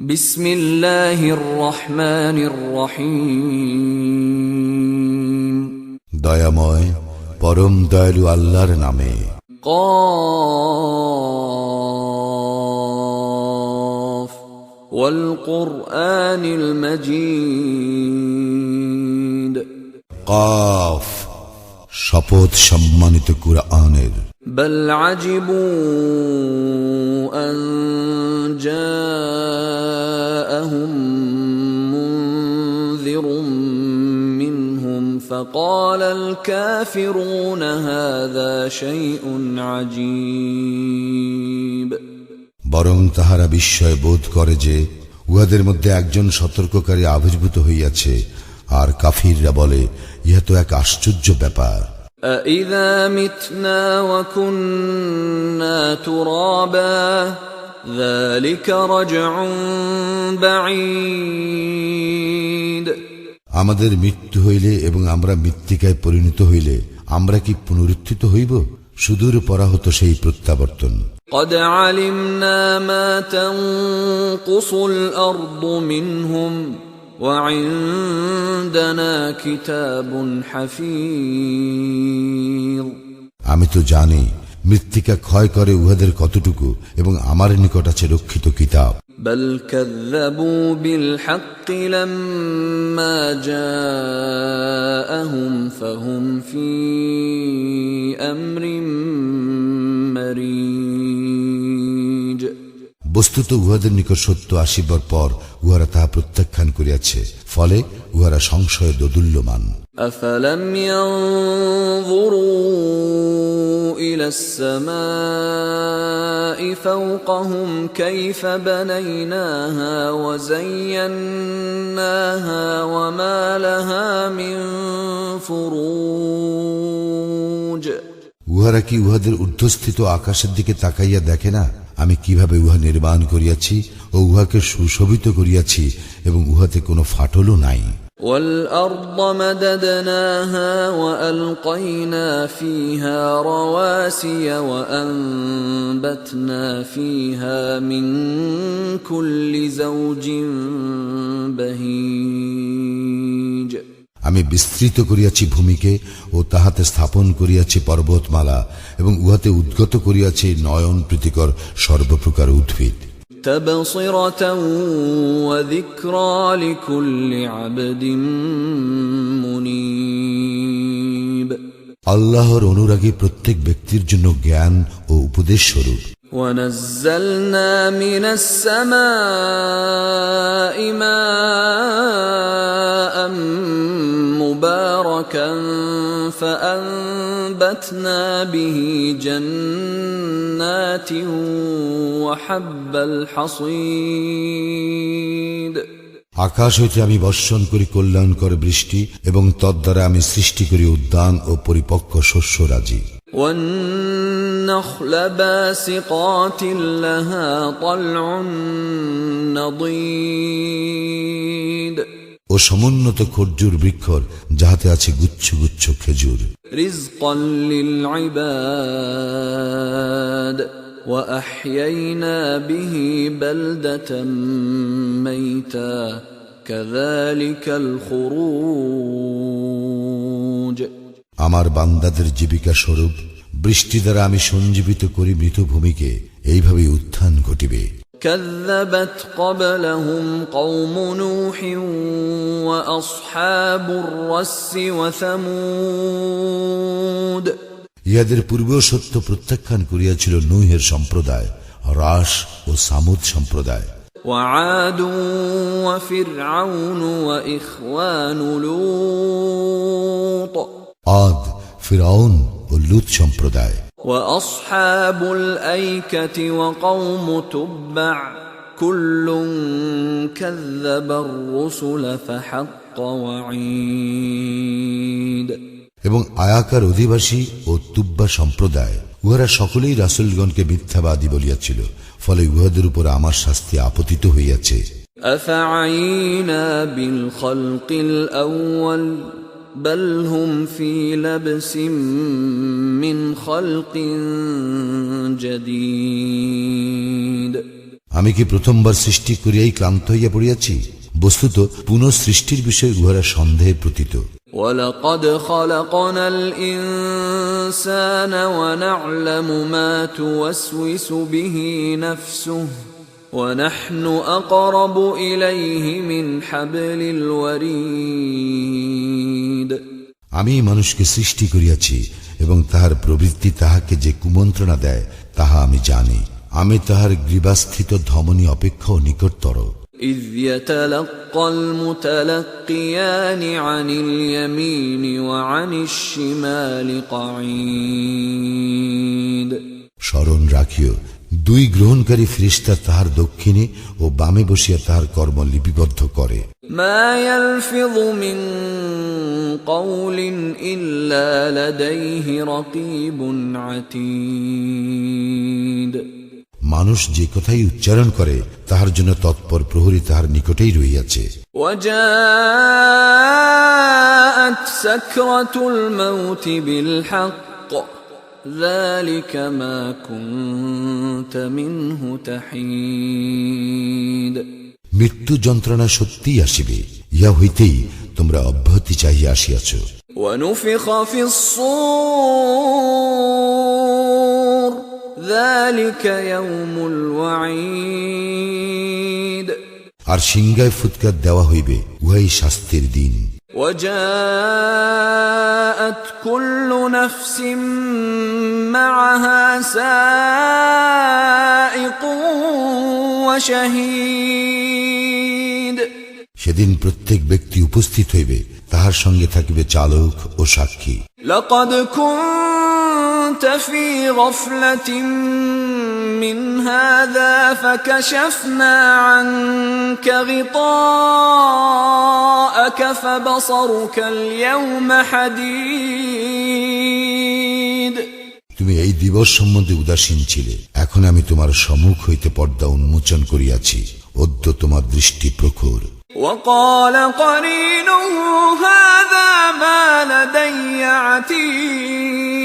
بسم الله الرحمن الرحيم দয়াময় পরম দয়ালু আল্লাহর নামে قاف والقرآن المجيد কফ শপথ সম্মানিত কুরআনের بل عجبوا منهم فقال الكافرون هذا شيء عجيب বরং তাহারা বিস্ময় বোধ করে যে উহাদের মধ্যে একজন সতর্ককারী আবির্ভূত হইয়াছে আর কাফিররা বলে ইহা তো এক আশ্চর্য ব্যাপার أإذا متنا وكنا ترابا ذلك رجع بعيد আমাদের মৃত্যু হইলে এবং আমরা মৃত্তিকায় পরিণত হইলে আমরা কি পুনরুত্থিত হইব সুদূর পরাহত সেই প্রত্যাবর্তন قد علمنا ما تنقص الأرض منهم وعندنا كتاب حفيظ আমি তো জানি মৃত্তিকা ক্ষয় করে উহাদের কতটুকু এবং আমার নিকট আছে রক্ষিত কিতাব بل كذبوا بالحق لما جاءهم فهم في أمر مريج বস্তুত উহাদের নিকট সত্য আসিবার পর উহারা তাহা প্রত্যাখ্যান করিয়াছে ফলে উহারা সংশয় দোদুল্যমান أفلم ينظروا إلى السماء فوقهم كيف بنيناها وزيناها وما لها من فروج উহারা কি উহাদের ঊর্ধ্বস্থিত আকাশের দিকে তাকাইয়া দেখে না আমি কিভাবে উহা নির্মাণ করিয়াছি ও উহাকে সুশোভিত করিয়াছি এবং উহাতে কোনো ফাটলও নাই والأرض مددناها وألقينا فيها رواسي وأنبتنا فيها من كل زوج بهيج আমি বিস্তৃত করিয়াছি ভূমিকে ও তাহাতে স্থাপন করিয়াছি পর্বতমালা এবং উহাতে উদ্গত করিয়াছি নয়ন প্রীতিকর সর্বপ্রকার উদ্ভিদ। আল্লাহর অনুরাগী প্রত্যেক ব্যক্তির জন্য জ্ঞান ও উপদেশ স্বরূপ। ونزلنا من السماء ماء مباركا فأنبتنا به جنات وحب الحصيد আকাশ হইতে আমি বর্ষণ করি কল্যাণকর বৃষ্টি এবং তদ্বারা আমি সৃষ্টি করি উদ্যান ও পরিপক্ক শস্যরাজি والنخل باسقات لها طلع نضيد ও সমুন্নত খর্জুর বৃক্ষর যাহাতে আছে গুচ্ছ গুচ্ছ খেজুর رزقا للعباد واحيينا به بلده ميتا كذلك الخروج আমার বান্দাদের জীবিকা স্বরূপ বৃষ্টি দ্বারা আমি সঞ্জীবিত করি মৃত ভূমিকে এইভাবে উত্থান ঘটিবে كذبت قبلهم قوم نوح واصحاب الرس وثمود ইহাদের পূর্বেও সত্য প্রত্যাখ্যান করিয়াছিল নূহের সম্প্রদায় রাস ও সামুদ সম্প্রদায় وعاد وفرعون واخوان لوط আদ ফিরাউন ও লুত সম্প্রদায় واصحاب الايكه وقوم تبع كل كذب الرسل فحق وعيد এবং আয়াকার অধিবাসী ও তুব্বা সম্প্রদায় উহারা সকলেই রাসুলগণকে মিথ্যাবাদী বলিয়াছিল ফলে উহাদের উপর আমার শাস্তি আপতিত হইয়াছে افعينا بالخلق الاول بل هم في لبس من خلق جديد আমি কি প্রথমবার সৃষ্টি করিয়াই ক্লান্ত হইয়া পড়িয়াছি বস্তুত পুনঃসৃষ্টির বিষয়ে উহারা সন্দেহে প্রতীত ولقد خلقنا الإنسان ونعلم ما توسوس به نفسه ونحن أقرب إليه من حبل الوريد আমি মানুষকে সৃষ্টি করিয়াছি এবং তাহার প্রবৃত্তি তাহাকে যে কুমন্ত্রণা দেয় তাহা আমি জানি আমি তাহার গ্রীবাস্থিত ধমনী অপেক্ষাও নিকটতর إذ يتلقى المتلقيان عن اليمين وعن الشمال قعيد স্মরণ রাখিও দুই গ্রহণকারী ফ্রিস্তা তাহার দক্ষিণে ও বামে বসিয়া তাহার কর্ম লিপিবদ্ধ করে ما يلفظ من قول إلا لديه رقيب عتيد মানুষ যে কথাই উচ্চারণ করে তাহার জন্য তৎপর প্রহরী তাহার নিকটেই রহিয়াছে وجاءت سكرة الموت بالحق ذلك ما كنت منه تحيد মৃত্যু যন্ত্রণা সত্যিই আসিবে ইহা হইতেই তোমরা অব্যাহতি চাহিয়া আসিয়াছ ونفخ في الصور ذلك يوم الوعيد আর সিংগায় ফুৎকার দেওয়া হইবে উহাই শাস্তির দিন وجاءت كل نفس معها سائق وشهيد সেদিন প্রত্যেক ব্যক্তি উপস্থিত হইবে তাহার সঙ্গে থাকিবে চালক ও সাক্ষী لقد كنت في غفلة من هذا فكشفنا عنك غطاءك فبصرك اليوم حديد তুমি এই দিবস সম্বন্ধে উদাসীন ছিলে এখন আমি তোমার সম্মুখ হইতে পর্দা উন্মোচন করিয়াছি অদ্য তোমার দৃষ্টি প্রখর وقال قرينه هذا ما لدي عتيد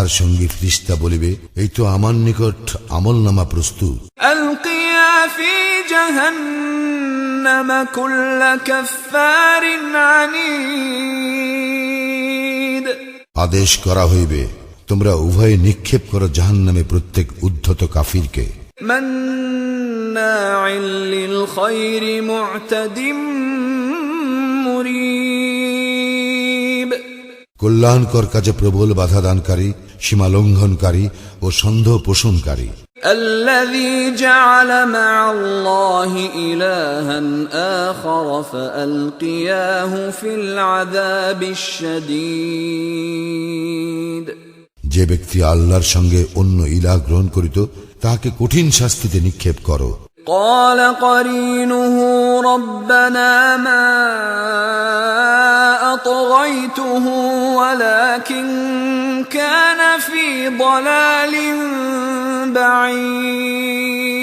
তাহার সঙ্গে ফ্রিস্তা বলিবে এই তো আমার নিকট আমল নামা প্রস্তুত القيا في جهنم كل كفار عنيد আদেশ করা হইবে তোমরা উভয়ে নিক্ষেপ করো জাহান নামে প্রত্যেক উদ্ধত কাফিরকে مناع للخير معتد কল্যাণকর কাজে প্রবল বাধা দানকারী সীমা লঙ্ঘনকারী ও সন্দেহ পোষণকারী الذي جعل مع الله إلها آخر فألقياه في العذاب الشديد যে ব্যক্তি আল্লাহর সঙ্গে অন্য ইলা গ্রহণ করিত তাহাকে কঠিন শাস্তিতে নিক্ষেপ করো قال قرينه ربنا ما أطغيته ولكن كان في ضلال بعيد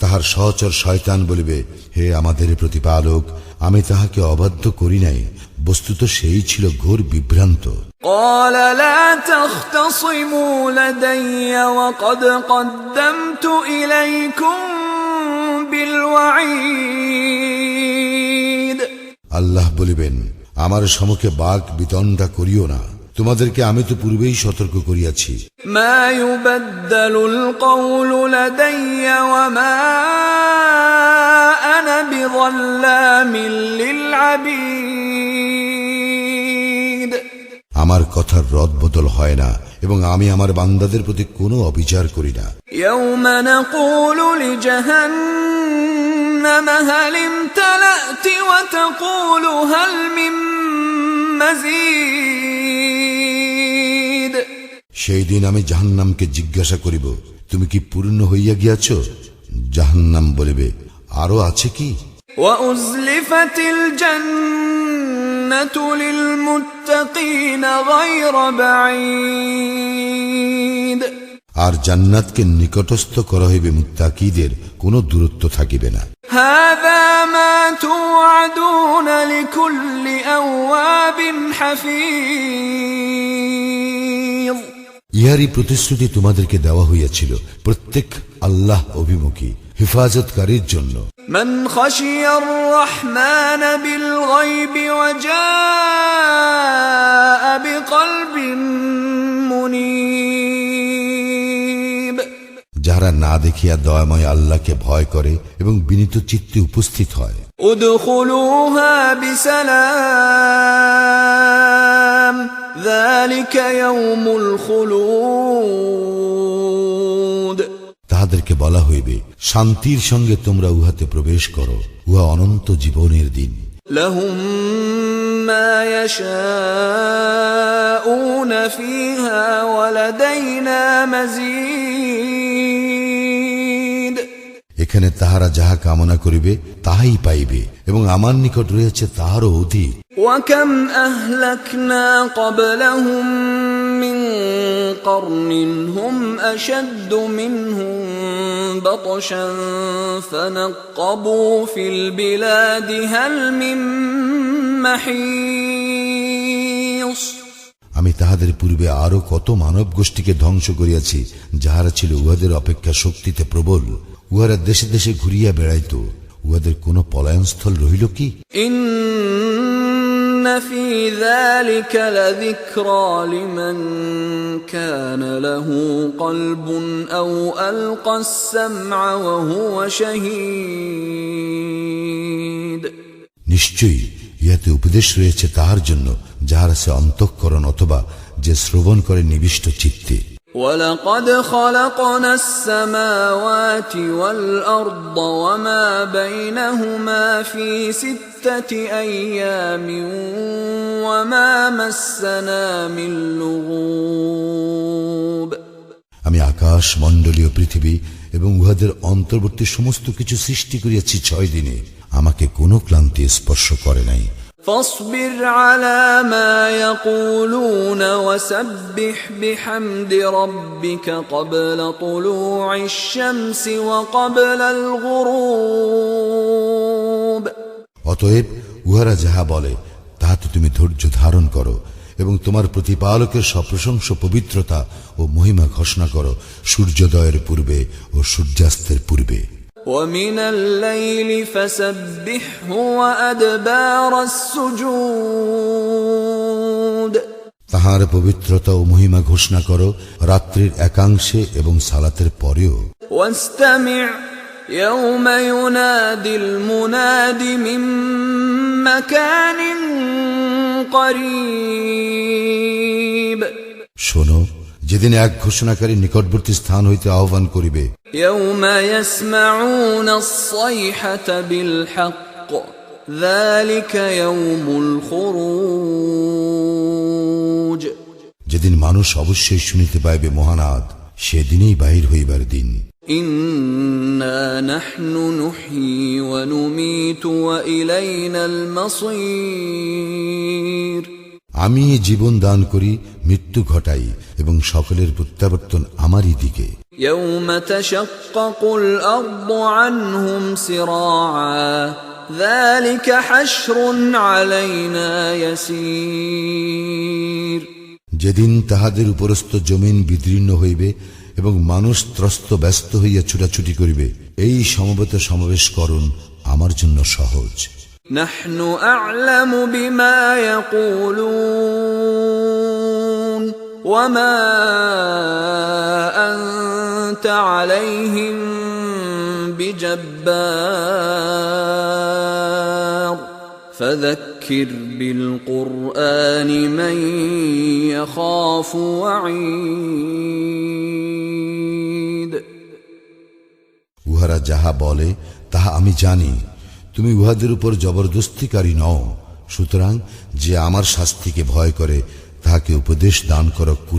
তাহার সহচর শয়তান বলিবে হে আমাদের প্রতিপালক আমি তাহাকে অবাধ্য করি নাই বস্তুত সেই ছিল ঘোর বিভ্রান্ত قال لا تختصموا لدي وقد قدمت إليكم بالوعيد আল্লাহ বলিবেন আমার সমুখে বাঘ বিতণ্ডা করিও না তোমাদেরকে আমি তো পূর্বেই সতর্ক করিয়াছি ما يبدل القول لدي وما أنا بظلام للعبيد আমার কথার রদ বদল হয় না এবং আমি আমার বান্দাদের প্রতি কোনো অবিচার করি না يوم نقول لجهنم هل امتلأت وتقول هل من مزيد সেই দিন আমি জাহান্নামকে জিজ্ঞাসা করিব তুমি কি পূর্ণ হইয়া গিয়াছ জাহান্নাম বলিবে আরো আছে কি وأزلفت الجنة للمتقين غير بعيد আর জান্নাতকে নিকটস্থ করা হইবে মুত্তাকিদের কোনো দূরত্ব থাকিবে না هذا ما توعدون لكل أواب حفيظ ইহারই প্রতিশ্রুতি তোমাদেরকে দেওয়া হইয়াছিল প্রত্যেক আল্লাহ অভিমুখী হেফাজতকারীর জন্য من خشي الرحمن بالغيب وجاء بقلب منيب যাহারা না দেখিয়া দয়াময় আল্লাহকে ভয় করে এবং বিনীত চিত্তে উপস্থিত হয় ادخلوها بسلام ذلك يوم الخلود তাহাদেরকে বলা হইবে শান্তির সঙ্গে তোমরা উহাতে প্রবেশ করো উহা অনন্ত জীবনের দিন لهم ما يشاءون فيها ولدينا مزيد এখানে তাহারা যাহা কামনা করিবে তাহাই পাইবে এবং আমার নিকট রয়েছে তাহারও অধিক وكم أهلكنا قبلهم من قرن هم أشد منهم بطشا فنقبوا في البلاد هل من محيص আমি তাহাদের পূর্বে আরো কত মানব গোষ্ঠীকে ধ্বংস করিয়াছি যাহারা ছিল উহাদের অপেক্ষা শক্তিতে প্রবল উহারা দেশে দেশে ঘুরিয়া বেড়াইত উহাদের কোনো পলায়নস্থল রহিল কি إن في ذلك لذكرى لمن كان له قلب أو ألقى السمع وهو شهيد নিশ্চয়ই ইহাতে উপদেশ রয়েছে তাহার জন্য যাহারা সে অন্তঃকরণ অথবা যে শ্রবণ করে নিবিষ্ট চিত্তে ولقد خلقنا السماوات والأرض وما بينهما في ستة أيام وما مسنا من لغوب আমি আকাশ মণ্ডলীয় পৃথিবী এবং উহাদের অন্তর্বর্তী সমস্ত কিছু সৃষ্টি করিয়াছি ছয় দিনে আমাকে কোনো ক্লান্তি স্পর্শ করে নাই فاصبر على ما يقولون وسبح بحمد ربك قبل طلوع الشمس وقبل الغروب অতএব উহারা যাহা বলে তাহাতে তুমি ধৈর্য ধারণ করো এবং তোমার প্রতিপালকের সপ্রশংস পবিত্রতা ও মহিমা ঘোষণা করো সূর্যোদয়ের পূর্বে ও সূর্যাস্তের পূর্বে ومن الليل فسبحه وأدبار السجود তাহার পবিত্রতা ও মহিমা ঘোষণা করো রাত্রির একাংশে এবং সালাতের পরেও واستمع يوم ينادي المناد من مكان قريب শোনো যেদিন এক ঘোষণাকারী নিকটবর্তী স্থান হইতে আহ্বান করিবে يوم يسمعون الصيحة بالحق ذلك يوم الخروج যেদিন মানুষ অবশ্যই শুনিতে পাইবে মহানাদ সেদিনই বাহির হইবার দিন إنا نحن نحيي ونميت وإلينا المصير আমি জীবন দান করি মৃত্যু ঘটাই এবং সকলের প্রত্যাবর্তন আমারই দিকে يوم تشقق الأرض عنهم سراعا ذلك حشر علينا يسير যেদিন তাহাদের উপরস্থ জমিন বিদীর্ণ হইবে এবং মানুষ ত্রস্ত ব্যস্ত হইয়া ছুটাছুটি করিবে এই সমবেত সমাবেশ করুন আমার জন্য সহজ نحن أعلم بما يقولون وما أنت عليهم بجبار فذكر بالقرآن من يخاف وعيد উহারা যাহা বলে তাহা আমি জানি তুমি উহাদের উপর জবরদস্তিকারী নও সুতরাং যে আমার শাস্তিকে ভয় করে তাহাকে উপদেশ দান করো